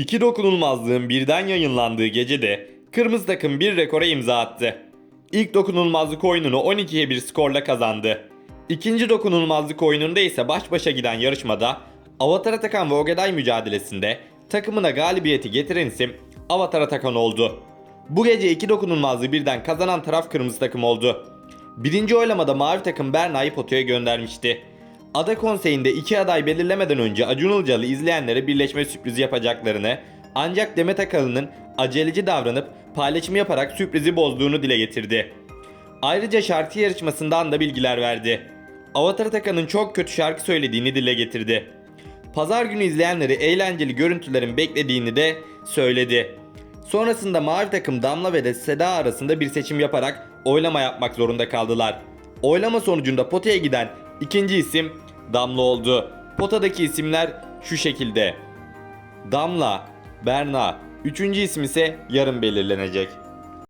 İki dokunulmazlığın birden yayınlandığı gecede kırmızı takım bir rekora imza attı. İlk dokunulmazlık oyununu 12'ye 1 skorla kazandı. İkinci dokunulmazlık oyununda ise baş başa giden yarışmada Avatar Atakan ve Ogeday mücadelesinde takımına galibiyeti getiren isim Avatar Atakan oldu. Bu gece iki dokunulmazlığı birden kazanan taraf kırmızı takım oldu. Birinci oylamada mavi takım Berna'yı potaya göndermişti. Ada konseyinde iki aday belirlemeden önce Acun Ilıcalı izleyenlere birleşme sürprizi yapacaklarını ancak Demet Akalın'ın aceleci davranıp paylaşım yaparak sürprizi bozduğunu dile getirdi. Ayrıca şarkı yarışmasından da bilgiler verdi. Avatar Atakan'ın çok kötü şarkı söylediğini dile getirdi. Pazar günü izleyenleri eğlenceli görüntülerin beklediğini de söyledi. Sonrasında mavi takım Damla ve de Seda arasında bir seçim yaparak oylama yapmak zorunda kaldılar. Oylama sonucunda potaya giden ikinci isim Damla oldu. Potadaki isimler şu şekilde. Damla, Berna, üçüncü isim ise yarın belirlenecek.